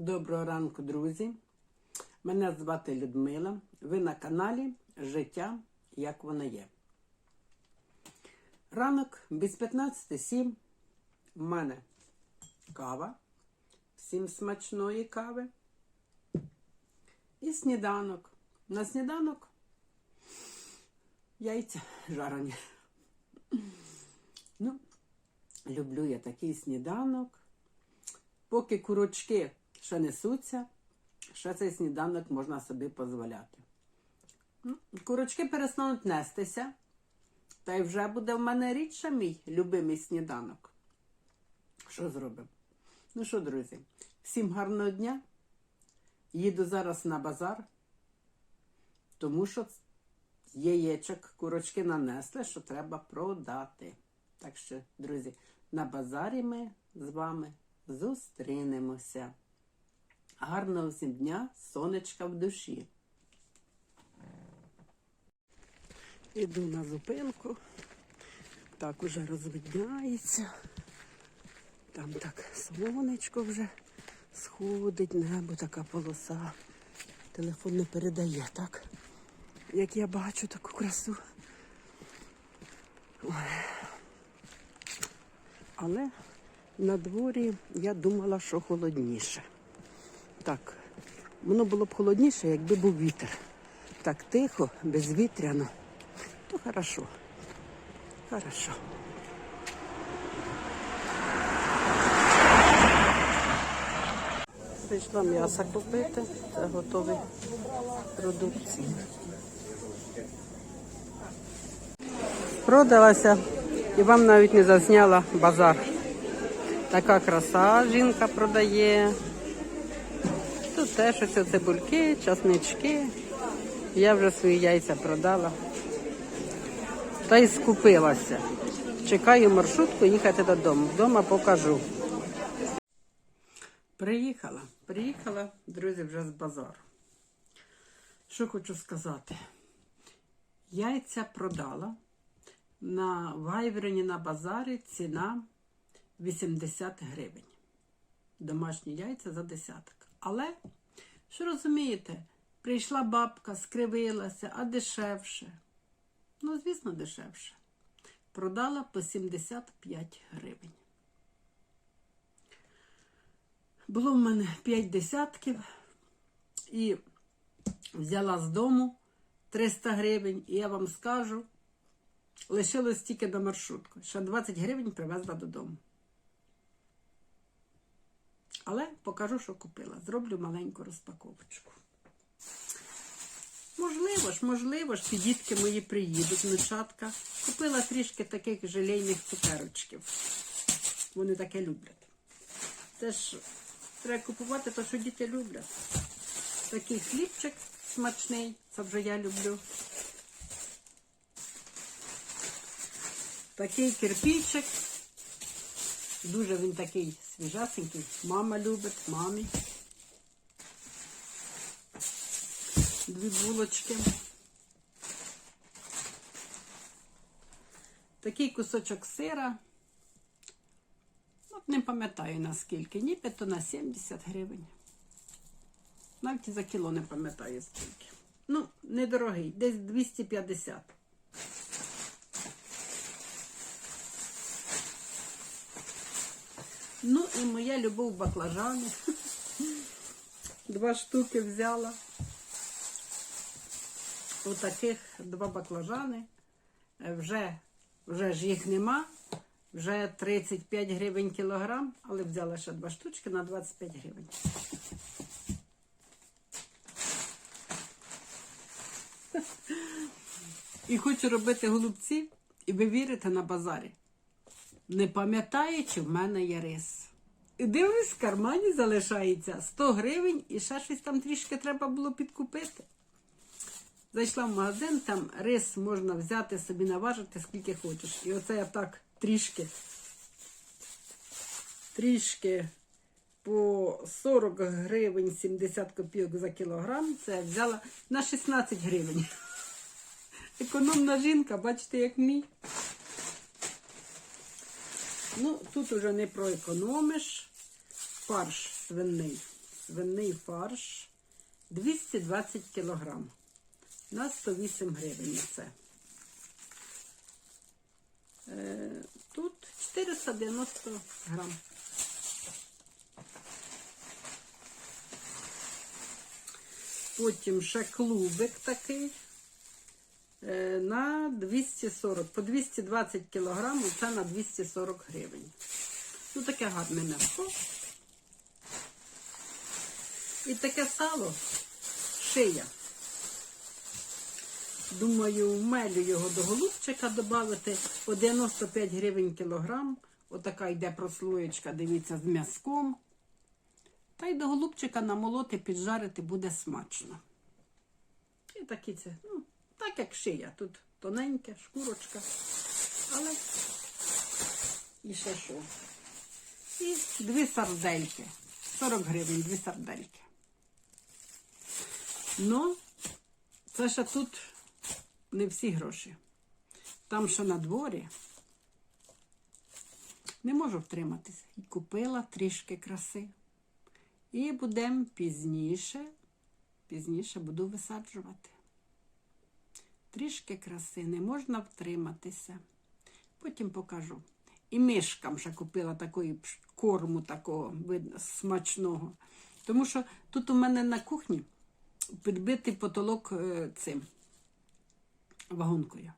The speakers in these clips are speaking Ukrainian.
Доброго ранку, друзі. Мене звати Людмила. Ви на каналі Життя, як воно є. Ранок без 15.07. У мене кава. Всім смачної кави. І сніданок. На сніданок яйця жарені. Ну, люблю я такий сніданок. Поки курочки ще несуться, ще цей сніданок можна собі дозволяти. Ну, Курочки перестануть нестися, та й вже буде в мене рідше мій любимий сніданок. Що зробимо? Ну що, друзі, всім гарного дня. Їду зараз на базар, тому що яєчок курочки нанесли, що треба продати. Так що, друзі, на базарі ми з вами зустрінемося. Гарного всім дня, сонечка в душі. Іду на зупинку. Так уже розвидняється. Там так сонечко вже сходить, небо така полоса. Телефон не передає, так? Як я бачу таку красу. Ой. Але на дворі я думала, що холодніше. Так, воно було б холодніше, якби був вітер. Так тихо, безвітряно. То хорошо. Хорошо. Прийшла м'ясо купити, це готові продукції. Продалася і вам навіть не зазняла базар. Така краса жінка продає. Теж оце цибульки, часнички. Я вже свої яйця продала. Та й скупилася. Чекаю маршрутку їхати додому. Вдома покажу. Приїхала. Приїхала, друзі, вже з базару. Що хочу сказати? Яйця продала. На Вайверені на базарі ціна 80 гривень. Домашні яйця за десяток. Але, що розумієте, прийшла бабка, скривилася, а дешевше. Ну, звісно, дешевше. Продала по 75 гривень. Було в мене 5 десятків і взяла з дому 300 гривень, і я вам скажу, лишилось тільки до маршрутку. Ще 20 гривень привезла додому. Але покажу, що купила. Зроблю маленьку розпаковочку. Можливо ж, можливо ж, ці дітки мої приїдуть, внучатка. Купила трішки таких желейних цукерочків. Вони таке люблять. Це ж треба купувати те, що діти люблять. Такий хлібчик смачний, це вже я люблю. Такий кирпичик. Дуже він такий свіжасенький. Мама любить, мамі. Дві булочки. Такий кусочок сира. От не пам'ятаю наскільки. Нібито на 70 гривень. Навіть за кіло не пам'ятаю скільки. Ну, недорогий, десь 250. Ну і моя любов баклажани. Два штуки взяла. Отаких два баклажани. Вже, вже ж їх нема. Вже 35 гривень кілограм, але взяла ще два штучки на 25 гривень. І хочу робити голубці, і ви вірите на базарі. Не пам'ятаю, чи в мене є рис. І дивлюсь, в кармані залишається 100 гривень і ще щось там трішки треба було підкупити. Зайшла в магазин, там рис можна взяти собі наважити, скільки хочеш. І оце я так трішки, трішки по 40 гривень 70 копійок за кілограм. Це я взяла на 16 гривень. Економна жінка, бачите, як мій. Ну, тут уже не проекономиш. Фарш свинний свиний фарш 220 кг на 108 гривень це. Е, Тут 490 грам. Потім ще клубик такий на 240, по 220 кг, це на 240 гривень. Ну, таке гарне м'ясо. І таке сало шия. Думаю, вмелю його до голубчика додати по 95 гривень кілограм. Отака йде прослоєчка, дивіться, з м'язком. Та й до голубчика намолоти, піджарити буде смачно. І такі це, ну, як шия. Тут тоненьке, шкурочка. Але і ще що. І дві сардельки. 40 гривень, дві сардельки. Ну, це ще тут не всі гроші. Там, що на дворі, не можу втриматися. І купила трішки краси. І будемо пізніше, пізніше буду висаджувати. Трішки краси, не можна втриматися. Потім покажу. І мишкам ще купила такої корму такого видно, смачного. Тому що тут у мене на кухні підбитий потолок е, цим вагонкою.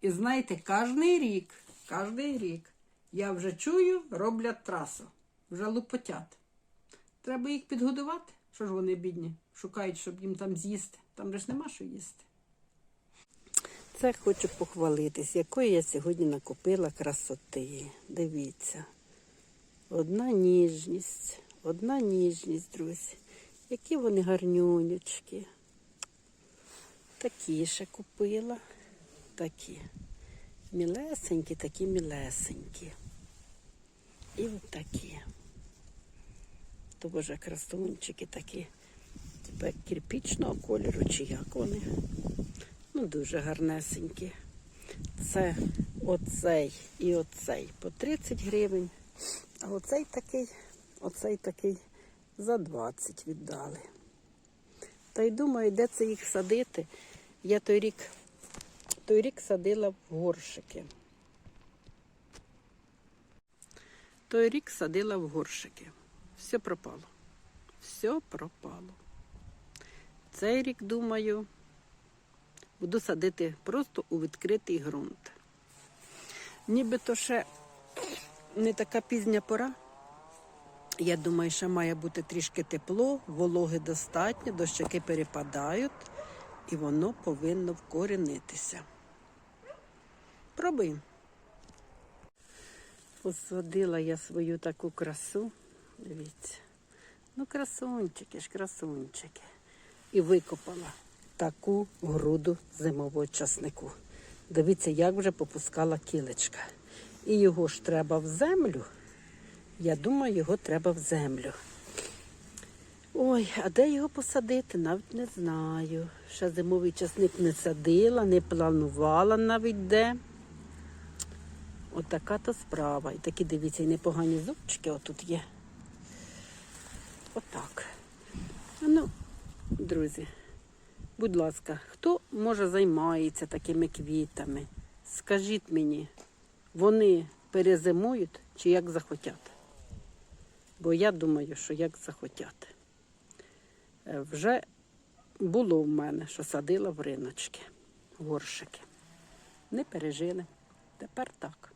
І знаєте, кожний рік, кожний рік я вже чую, роблять трасу, вже лупотять. Треба їх підгодувати. Що ж вони бідні? Шукають, щоб їм там з'їсти. Там же ж нема що їсти. Це хочу похвалитись, якої я сьогодні накупила красоти. Дивіться. Одна ніжність, одна ніжність, друзі. Які вони гарнюнючки. Такі ще купила. Такі. Мілесенькі, такі мілесенькі. І от такі. То боже красунчики такі. Як кирпічного кольору, чи як вони. Ну, дуже гарнесенькі. Це оцей і оцей по 30 гривень. А оцей такий, оцей такий за 20 віддали. Та й думаю, де це їх садити. Я той рік, той рік садила в горшики. Той рік садила в горшики. Все пропало. Все пропало. Цей рік, думаю, буду садити просто у відкритий ґрунт. Нібито ще не така пізня пора. Я думаю, що має бути трішки тепло, вологи достатньо, дощаки перепадають, і воно повинно вкорінитися. Пробуємо. Посадила я свою таку красу. Дивіться. Ну, красунчики ж, красунчики. І викопала таку груду зимового часнику. Дивіться, як вже попускала кілечка. І його ж треба в землю. Я думаю, його треба в землю. Ой, а де його посадити? Навіть не знаю. Ще зимовий часник не садила, не планувала навіть де. Отака то справа. І такі, дивіться, і непогані зубчики отут є. Отак. Ну, друзі, будь ласка, хто може займається такими квітами? Скажіть мені, вони перезимують чи як захотять? Бо я думаю, що як захотять. Е, Вже було в мене, що садила в риночки, горшики. Не пережили. Тепер так.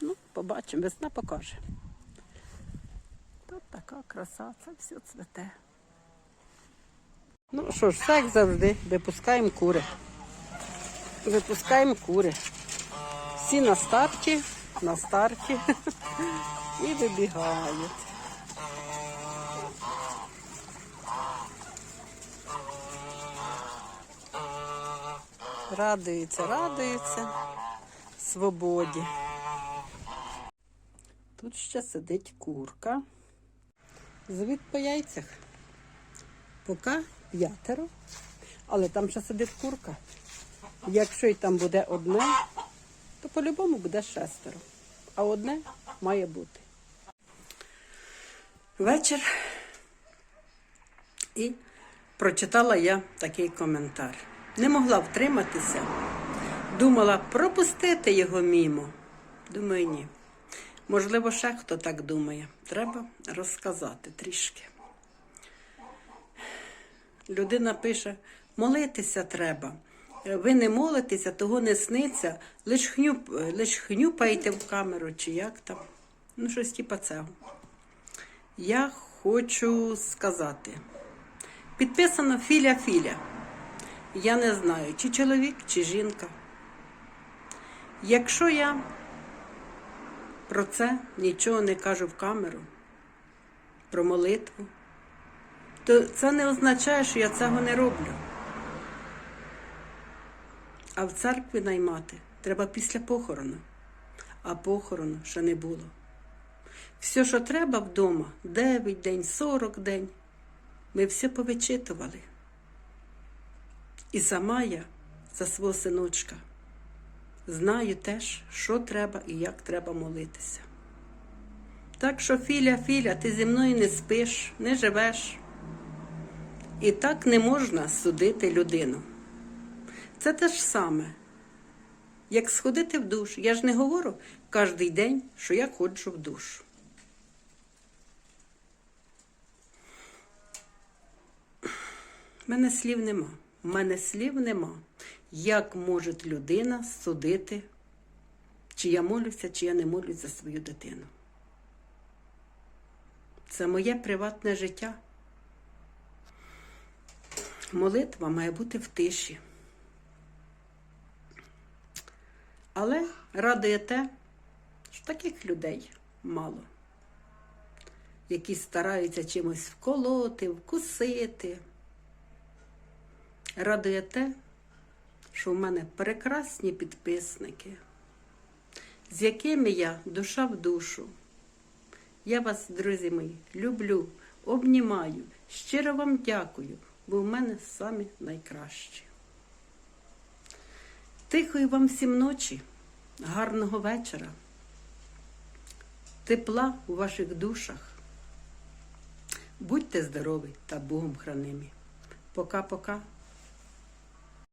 Ну, побачимо, весна покаже. Тут така краса, це все цвете. Ну що ж, все як завжди, випускаємо кури. Випускаємо кури. Всі на старті, на старті і вибігають. Радуються, радуються свободі. Тут ще сидить курка. Звід по яйцях. Поки п'ятеро, але там ще сидить курка. Якщо і там буде одне, то по-любому буде шестеро. А одне має бути. Вечір. І прочитала я такий коментар. Не могла втриматися. Думала пропустити його мімо. Думаю, ні. Можливо, ще хто так думає. Треба розказати трішки. Людина пише: молитися треба. Ви не молитеся, того не сниться, лиш, хнюп, лиш хнюпаєте в камеру, чи як там. Ну, щось типа цього. Я хочу сказати. Підписано Філя Філя. Я не знаю, чи чоловік, чи жінка. Якщо я про це нічого не кажу в камеру, про молитву, то це не означає, що я цього не роблю. А в церкві наймати треба після похорону, а похорону ще не було. Все, що треба вдома, 9 день, 40 день, ми все повичитували. І сама я за свого синочка знаю теж, що треба і як треба молитися. Так що, Філя, Філя, ти зі мною не спиш, не живеш. І так не можна судити людину. Це те ж саме, як сходити в душ. Я ж не говорю кожен день, що я ходжу в душ. У мене слів нема. У мене слів нема. Як може людина судити, чи я молюся, чи я не молюсь за свою дитину? Це моє приватне життя. Молитва має бути в тиші. Але радує те, що таких людей мало, які стараються чимось вколоти, вкусити. Радує те, що в мене прекрасні підписники, з якими я душа в душу. Я вас, друзі мої, люблю, обнімаю, щиро вам дякую, бо в мене самі найкращі. Тихої вам всім ночі, гарного вечора, тепла у ваших душах. Будьте здорові та Богом хранимі. Пока-пока.